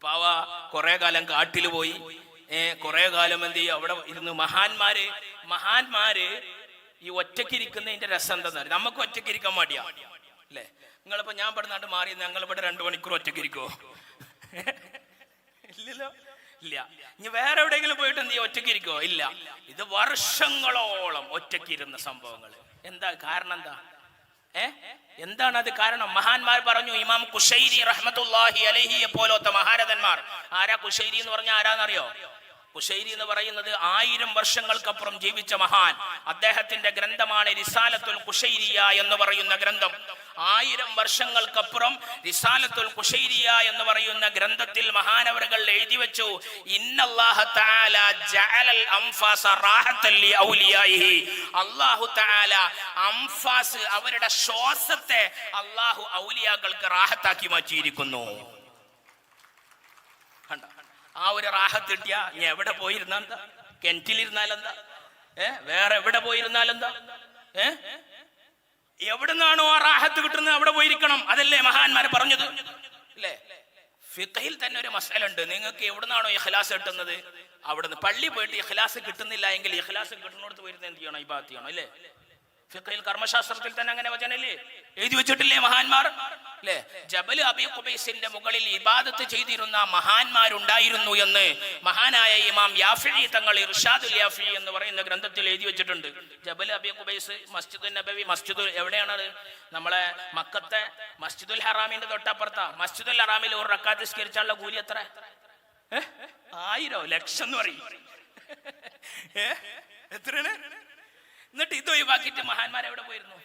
ഉപ്പാവ കുറെ കാലം കാട്ടിൽ പോയി. ഏർ കുറെ കാലം എന്ത് ചെയ്യും? അവിടെ ഇരുന്ന് മഹാന്മാര് മഹാന്മാര് ഈ ഒറ്റയ്ക്കിരിക്കുന്നതിന്റെ രസം എന്താ നമുക്ക് ഒറ്റയ്ക്കിരിക്കാൻ മടിയാ. അല്ലേ? നിങ്ങളിപ്പോ ഞാൻ പെടുന്നാണ്ട് മാറി ഞങ്ങൾ ഇവിടെ രണ്ടു മണിക്കൂർ ഒറ്റയ്ക്കിരിക്കോ ഇല്ലല്ലോ. ഇല്ല. ഇനി വേറെ എവിടെയെങ്കിലും പോയിട്ട് എന്ത് ചെയ്യും? ഒറ്റയ്ക്കിരിക്കോ ഇല്ല. ഇത് വർഷങ്ങളോളം ഒറ്റയ്ക്കിരുന്ന സംഭവങ്ങൾ എന്താ? കാരണം എന്താ? എന്താണ് അത് കാരണം? മഹാന്മാർ പറഞ്ഞു ഇമാം കുഷൈരി റഹ്മത്തുല്ലാഹി അലഹിയെ പോലത്തെ മഹാരഥന്മാർ. ആരാ കുഷൈരി എന്ന് പറഞ്ഞ ആരാന്നറിയോ? കുഷൈരി എന്ന് പറയുന്നത് ആയിരം വർഷങ്ങൾക്കപ്പുറം ജീവിച്ച മഹാൻ. അദ്ദേഹത്തിന്റെ ഗ്രന്ഥമാണ് റിസാലത്തുൽ കുശൈരിയ എന്ന് പറയുന്ന ഗ്രന്ഥം. ആയിരം വർഷങ്ങൾക്കപ്പുറം റിസാലത്തുൽ കുശൈരിയ എന്ന് പറയുന്ന ഗ്രന്ഥത്തിൽ മഹാനവറുകൾ എഴുതി വെച്ചു. അംഫാസ് അവരുടെ ശ്വാസത്തെ അള്ളാഹു ഔലിയാക്കൾക്ക് റാഹത്താക്കി മാറ്റിയിരിക്കുന്നു. ആ ഒരു റാഹത്ത് കിട്ടിയാ നീ എവിടെ പോയിരുന്നാ എന്താ? കിണറ്റിലിരുന്നാലെന്താ? ഏ വേറെ എവിടെ പോയിരുന്നാലെന്താ? ഏ? എവിടുന്നാണോ ആ റാഹത്ത് കിട്ടുന്നത് അവിടെ പോയിരിക്കണം. അതല്ലേ മഹാന്മാരെ പറഞ്ഞത്? അല്ലേ? ഫിഖയിൽ തന്നെ ഒരു മസാല ഉണ്ട് നിങ്ങൾക്ക് എവിടുന്നാണോ ഇഖ്ലാസ് കിട്ടുന്നത്? അവിടുന്ന് പള്ളി പോയിട്ട് ഇഖ്ലാസ് കിട്ടുന്നില്ല എങ്കിൽ ഇഖ്ലാസ് കിട്ടുന്നിടത്ത് പോയിരുന്ന എന്ത് ചെയ്യണം? ഇബാത്ത് ചെയ്യണം അല്ലേ? ഫിഖയിൽ കർമ്മശാസ്ത്രത്തിൽ തന്നെ അങ്ങനെ വചനല്ലേ? എഴുതി വെച്ചിട്ടില്ലേ മഹാന്മാർ? അല്ലേ? ജബൽ അബി ഖുബൈസിന്റെ മുകളിൽ ഇബാദത്ത് ചെയ്തിരുന്ന മഹാന്മാരുണ്ടായിരുന്നു എന്ന് മഹാനായ ഇമാം യാഫി തങ്ങൾ ഇർഷാദുൽ യാഫി എന്ന് പറയുന്ന ഗ്രന്ഥത്തിൽ എഴുതി വെച്ചിട്ടുണ്ട്. ജബൽ അബി ഖുബൈസ് മസ്ജിദുൽ നബവി മസ്ജിദുൽ എവിടെയാണത്? നമ്മളെ മക്കത്തെ മസ്ജിദുൽ ഹറാമിന്റെ തൊട്ടപ്പുറത്താ. മസ്ജിദുൽ ഹറാമിൽ ഒരു റക്കാത്ത് സ്കരിച്ചാലുള്ള കൂലി എത്ര? ആയിരോ ലക്ഷം എന്ന് പറയും? എത്രയാണ്? എന്നിട്ട് ഇത് ഒഴിവാക്കിയിട്ട് മഹാന്മാർ എവിടെ പോയിരുന്നു?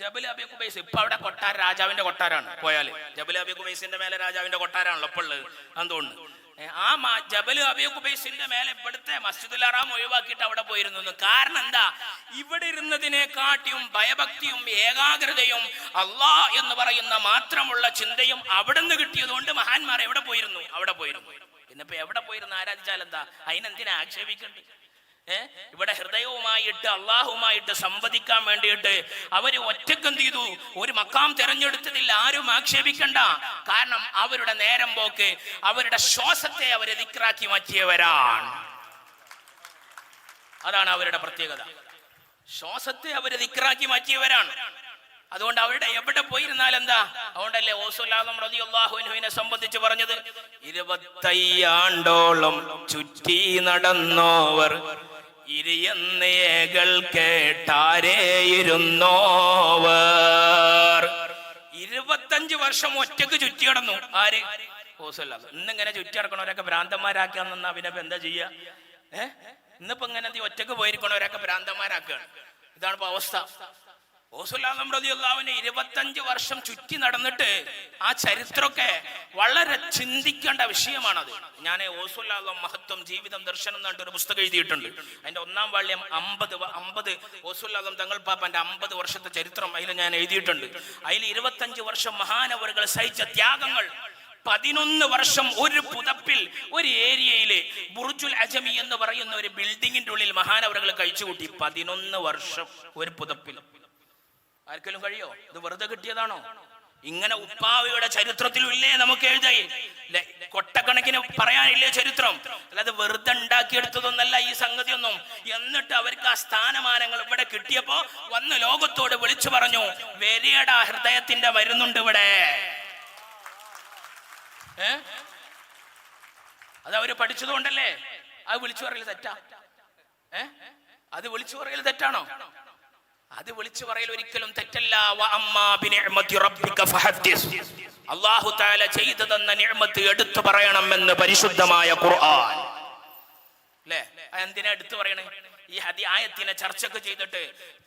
ജബൽ അബി കുബൈസ് ഇപ്പൊ അവിടെ കൊട്ടാര രാജാവിന്റെ കൊട്ടാരാണ് പോയാൽ. ജബൽ അബി കുബൈസിന്റെ മേലെ രാജാവിന്റെ കൊട്ടാരാണല്ലോ ഇപ്പോൾ അതുകൊണ്ട്. ആ ജബൽ അബി കുബൈസിന്റെ മേലെ ഇവിടുത്തെ മസ്ജിദുൽ അറാം ഒഴിവാക്കിയിട്ട് അവിടെ പോയിരുന്നു. കാരണം എന്താ? ഇവിടെ ഇരുന്നതിനെക്കാട്ടിയും ഭയഭക്തിയും ഏകാഗ്രതയും അള്ളാ എന്ന് പറയുന്ന മാത്രമുള്ള ചിന്തയും അവിടെ നിന്ന് കിട്ടിയതുകൊണ്ട് മഹാന്മാർ എവിടെ പോയിരുന്നു? അവിടെ പോയിരുന്നു. പിന്നിപ്പോ എവിടെ പോയിരുന്നു? ആരാധിച്ചാൽ എന്താ? അതിനെന്തിനാ ആക്ഷേപിക്കണ്ടേ? ഇവിടെ ഹൃദയവുമായിട്ട് അള്ളാഹുമായിട്ട് സംവദിക്കാൻ വേണ്ടിയിട്ട് അവർ ഒറ്റയ്ക്ക് എന്ത് ചെയ്തു. ഒരു മക്കാം തിരഞ്ഞെടുത്തതിൽ ആരും ആക്ഷേപിക്കണ്ട. കാരണം അവരുടെ നേരം പോക്ക് അവരുടെ ശ്വാസത്തെ അവരെ ദിക്റാക്കി മാറ്റിയവരാണ്. അതാണ് അവരുടെ പ്രത്യേകത. ശ്വാസത്തെ അവരെ ദിക്റാക്കി മാറ്റിയവരാണ്. അതുകൊണ്ട് അവരുടെ എവിടെ പോയിരുന്നാൽ എന്താ? അതുകൊണ്ടല്ലേ ഓസുല്ലാഹുവിനെ സംബന്ധിച്ച് പറഞ്ഞത്? ഇരുപത്തയ്യാണ്ടോളം ചുറ്റി നടന്നോവർ ഇരിയന്നേകൾ കേട്ടാരേയിരുന്നോവർ. ഇരുപത്തഞ്ച് വർഷം ഒറ്റയ്ക്ക് ചുറ്റി കിടന്നു ആര്? ഓസുല്ലാഹ് ഇന്നിങ്ങനെ ചുറ്റി നടക്കണവരൊക്കെ ഭ്രാന്തന്മാരാക്കാൻ നിന്നാ പിന്നെ എന്താ ചെയ്യാ? ഏഹ് ഇന്നിപ്പോ ഇങ്ങനെ? ഒറ്റയ്ക്ക് പോയിരിക്കണവരൊക്കെ ഭ്രാന്തന്മാരാക്കുകയാണ്. ഇതാണ് ഇപ്പൊ അവസ്ഥ. ഓസുല്ലാഹം റളിയല്ലാഹുവിനെ ഇരുപത്തഞ്ച് വർഷം ചുറ്റി നടന്നിട്ട് ആ ചരിത്രമൊക്കെ വളരെ ചിന്തിക്കേണ്ട വിഷയമാണത്. ഞാൻ ഓസുല്ലാഹം മഹത്വം ജീവിതം ദർശനം എന്നിട്ട് ഒരു പുസ്തകം എഴുതിയിട്ടുണ്ട്. അതിന്റെ ഒന്നാം വാള്യം അമ്പത് അമ്പത് ഓസുല്ലാഹം തങ്ങൾ പാപ്പന്റെ അമ്പത് വർഷത്തെ ചരിത്രം അതിൽ ഞാൻ എഴുതിയിട്ടുണ്ട്. അതിൽ ഇരുപത്തഞ്ച് വർഷം മഹാനവറുകൾ സഹിച്ച ത്യാഗങ്ങൾ പതിനൊന്ന് വർഷം ഒരു പുതപ്പിൽ ഒരു ഏരിയയിൽ ബുർജുൽ അജമി എന്ന് പറയുന്ന ഒരു ബിൽഡിങ്ങിന്റെ ഉള്ളിൽ മഹാനവറുകൾ കഴിച്ചുകൂട്ടി പതിനൊന്ന് വർഷം ഒരു പുതപ്പിൽ. ആർക്കെങ്കിലും കഴിയോ? ഇത് വെറുതെ കിട്ടിയതാണോ? ഇങ്ങനെ ഉപ്പാവയുടെ ചരിത്രത്തിലും ഇല്ലേ നമുക്ക് എഴുതായി കൊട്ടക്കണക്കിന് പറയാനില്ലേ ചരിത്രം? അല്ലാതെ വെറുതെ ഉണ്ടാക്കിയെടുത്തതൊന്നല്ല ഈ സംഗതി ഒന്നും എന്നിട്ട് അവർക്ക് ആ സ്ഥാനമാനങ്ങൾ ഇവിടെ കിട്ടിയപ്പോ വന്ന് ലോകത്തോട് വിളിച്ചു പറഞ്ഞു വെരിയട ഹൃദയത്തിന്റെ മരുന്നുണ്ട് ഇവിടെ. ഏ? അത് അവർ പഠിച്ചതുകൊണ്ടല്ലേ അത് വിളിച്ചു പറയൽ തെറ്റാ? ഏ? അത് വിളിച്ചു പറയൽ തെറ്റാണോ? അത് വിളിച്ചു പറയൽ ഒരിക്കലും തെറ്റല്ല. അള്ളാഹു താല ചെയ്തു തന്ന നിയമത്ത് എടുത്തു പറയണമെന്ന് പരിശുദ്ധമായ ഖുർആൻ. അല്ലേ എന്തിനാ എടുത്തു പറയണേ? ഈ ഹദി ആയത്തിനെ ചെയ്തിട്ട്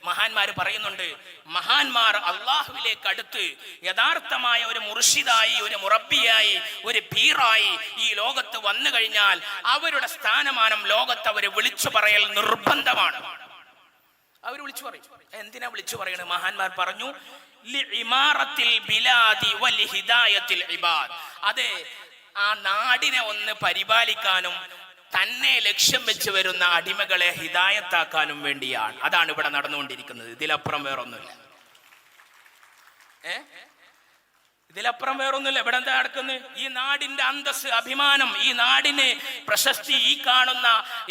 മഹാന്മാര് പറയുന്നുണ്ട് മഹാന്മാർ അള്ളാഹുവിലേക്ക് അടുത്ത് യഥാർത്ഥമായ ഒരു മുർഷിദായി ഒരു മുറബിയായി ഒരു പീറായി ഈ ലോകത്ത് വന്നു കഴിഞ്ഞാൽ അവരുടെ സ്ഥാനമാനം ലോകത്ത് അവർ വിളിച്ചു പറയൽ നിർബന്ധമാണ്. അവർ വിളിച്ചു പറയും. എന്തിനാ വിളിച്ചു പറയണത് മഹാന്മാർ പറഞ്ഞു. അതെ ആ നാടിനെ ഒന്ന് പരിപാലിക്കാനും തന്നെ ലക്ഷ്യം വെച്ച് വരുന്ന അടിമകളെ ഹിതായത്താക്കാനും വേണ്ടിയാണ്. അതാണ് ഇവിടെ നടന്നുകൊണ്ടിരിക്കുന്നത്. ഇതിലപ്പുറം വേറൊന്നുമില്ല. ഏ? ഇതിലപ്പുറം വേറൊന്നുമില്ല. ഇവിടെ എന്താ നടക്കുന്നത് ഈ നാടിന്റെ അന്തസ് അഭിമാനം ഈ നാടിന് പ്രശസ്തി ഈ കാണുന്ന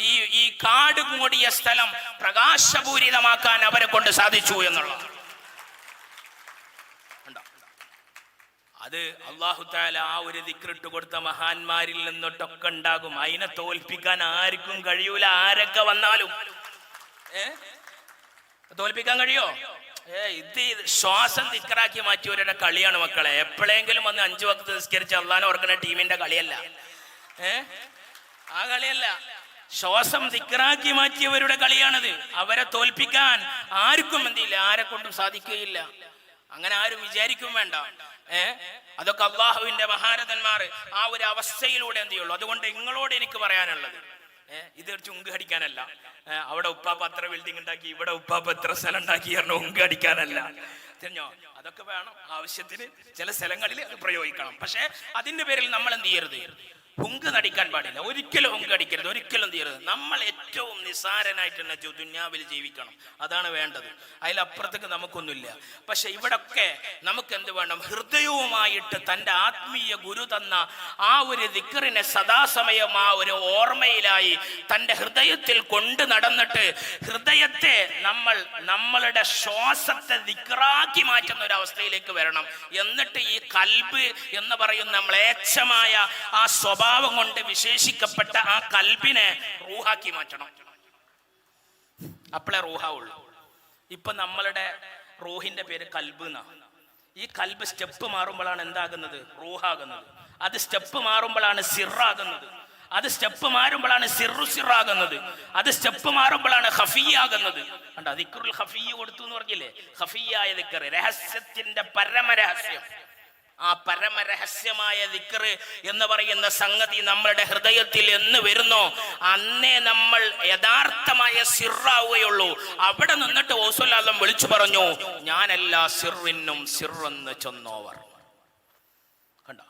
ഈ ഈ കാട് മൂടിയ സ്ഥലം പ്രകാശപൂരിതമാക്കാൻ അവരെ കൊണ്ട് സാധിച്ചു എന്നുള്ളത്? അത് അള്ളാഹു താല ആ ഒരു ദിക്രിട്ട് കൊടുത്ത മഹാന്മാരിൽ നിന്നിട്ടൊക്കെ ഉണ്ടാകും. അതിനെ തോൽപ്പിക്കാൻ ആർക്കും കഴിയൂല. ആരൊക്കെ വന്നാലും. തോൽപ്പിക്കാൻ കഴിയോ? ഏ ഇത് ശ്വാസം തിക്കറാക്കി മാറ്റിയവരുടെ കളിയാണ് മക്കളെ. എപ്പോഴെങ്കിലും വന്ന് അഞ്ചു വക്കത്ത് നിസ്കരിച്ച് അള്ളാനെ ഓർക്കുന്ന ടീമിന്റെ കളിയല്ല. ഏ? ആ കളിയല്ല. ശ്വാസം തിക്കറാക്കി മാറ്റിയവരുടെ കളിയാണത്. അവരെ തോൽപ്പിക്കാൻ ആർക്കും എന്തില്ല ആരെ കൊണ്ടും സാധിക്കുകയില്ല. അങ്ങനെ ആരും വിചാരിക്കും വേണ്ട. ഏ? അതൊക്കെ അള്ളാഹുവിന്റെ മഹാരഥന്മാർ ആ ഒരു അവസ്ഥയിലൂടെ എന്ത് ചെയ്യുള്ളൂ. അതുകൊണ്ട് നിങ്ങളോട് എനിക്ക് പറയാനുള്ളത് ഇത് ചുങ്ക് അടിക്കാനല്ല അവിടെ ഉപ്പാപ്പ അത്ര ബിൽഡിംഗ് ഉണ്ടാക്കി ഇവിടെ ഉപ്പാപ്പ എത്ര സ്ഥലം ഉണ്ടാക്കി പറഞ്ഞ ഉങ്ക് അടിക്കാനല്ല തിരിഞ്ഞോ അതൊക്കെ വേണം ആവശ്യത്തിന് ചില സ്ഥലങ്ങളിൽ അത് പ്രയോഗിക്കണം. പക്ഷെ അതിന്റെ പേരിൽ നമ്മൾ എന്ത് ചെയ്യരുത്? ഹുങ്ക് നടിക്കാൻ പാടില്ല. ഒരിക്കലും ഉങ്ക് അടിക്കരുത് ഒരിക്കലും തീരരുത്. നമ്മൾ ഏറ്റവും നിസാരനായിട്ട് തന്നെ ദുന്യാവിൽ ജീവിക്കണം. അതാണ് വേണ്ടത്. അതിലപ്പുറത്തേക്ക് നമുക്കൊന്നുമില്ല. പക്ഷെ ഇവിടൊക്കെ നമുക്ക് എന്ത് വേണം? ഹൃദയവുമായിട്ട് തന്റെ ആത്മീയ ഗുരു തന്ന ആ ഒരു ദിക്കറിനെ സദാസമയം ആ ഒരു ഓർമ്മയിലായി തന്റെ ഹൃദയത്തിൽ കൊണ്ട് നടന്നിട്ട് ഹൃദയത്തെ നമ്മൾ നമ്മളുടെ ശ്വാസത്തെ ദിക്കറാക്കി മാറ്റുന്ന ഒരു അവസ്ഥയിലേക്ക് വരണം. എന്നിട്ട് ഈ കൽബ് എന്ന് പറയുന്ന മ്ലേച്ഛമായ ആ സ്വഭാവം കൊണ്ട് വിശേഷിക്കപ്പെട്ട ആ കൽബിനെ റൂഹാക്കി മാറ്റണം. അപ്പോഴേ റൂഹാവുള്ളൂ. ഇപ്പൊ നമ്മളുടെ റൂഹിന്റെ പേര് കൽബ് എന്നാണ് ഈ കൽബ് സ്റ്റെപ്പ് മാറുമ്പോഴാണ് എന്താകുന്നത്? റൂഹാകുന്നത്. അത് സ്റ്റെപ്പ് മാറുമ്പോഴാണ് സിറാകുന്നത്. അത് സ്റ്റെപ്പ് മാറുമ്പോഴാണ് സിറു സിറാകുന്നത്. അത് സ്റ്റെപ്പ് മാറുമ്പോഴാണ് ഹഫിയാകുന്നത് കണ്ടോ? ദിക്റുൽ ഹഫീ കൊടുത്തു എന്ന് പറഞ്ഞില്ലേ? ഹഫിയായ ദിക്കർ രഹസ്യത്തിന്റെ പരമരഹസ്യം. ആ പരമരഹസ്യമായ ദിക്റ് എന്ന് പറയുന്ന സംഗതി നമ്മളുടെ ഹൃദയത്തിൽ എന്ന് വരുന്നോ. അന്നേ നമ്മൾ യഥാർത്ഥമായ സിറാവുകയുള്ളൂ. അവിടെ നിന്നിട്ട് ഓസുലാലം വിളിച്ചു പറഞ്ഞു ഞാനല്ല സിറിനും സിറെന്ന് ചെന്നോവർ. കണ്ടോ?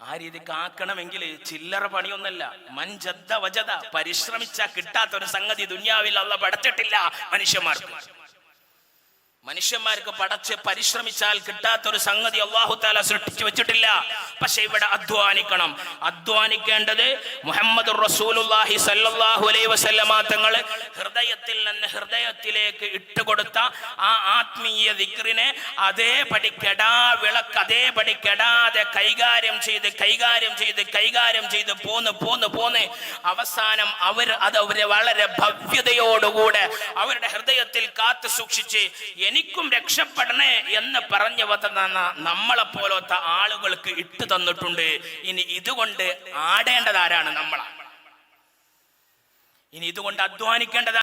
ആ രീതിക്ക് ആക്കണമെങ്കിൽ ചില്ലറ പണിയൊന്നല്ല മഞ്ചദ്ദ വജത പരിശ്രമിച്ച കിട്ടാത്ത ഒരു സംഗതി ദുന്യാവിൽ അള്ള പടച്ചിട്ടില്ല മനുഷ്യന്മാർക്ക്. മനുഷ്യന്മാർക്ക് പടച്ച് പരിശ്രമിച്ചാൽ കിട്ടാത്ത ഒരു സംഗതി അള്ളാഹു താല സൃഷ്ടിച്ചു വെച്ചിട്ടില്ല. പക്ഷെ ഇവിടെ അധ്വാനിക്കണം. അധ്വാനിക്കേണ്ടത് മുഹമ്മദ് റസൂലുള്ളാഹി സല്ലാഹു അലൈഹി വസല്ലമ തങ്ങൾ ഹൃദയത്തിൽ നിന്ന് ഹൃദയത്തിലേക്ക് ഇട്ടുകൊടുത്ത ആ ആത്മീയ ദിക്റിനെ അതേപടി കെടാ വിളക്ക് അതേപടി കെടാതെ കൈകാര്യം ചെയ്ത് കൈകാര്യം ചെയ്ത് കൈകാര്യം ചെയ്ത് പോന്ന് പോന്ന് പോന്ന് അവസാനം അവർ അത് അവരെ വളരെ ഭവ്യതയോടുകൂടെ അവരുടെ ഹൃദയത്തിൽ കാത്തു സൂക്ഷിച്ച് എനിക്കും രക്ഷപ്പെടണേ എന്ന് പറഞ്ഞു വന്ന നമ്മളെ പോലത്തെ ആളുകൾക്ക് ഇട്ടു തന്നിട്ടുണ്ട്. ഇനി ഇതുകൊണ്ട് ആടേണ്ടത് ആരാണ് നമ്മളാണ് ഇനി ഇതുകൊണ്ട് അധ്വാനിക്കേണ്ടത്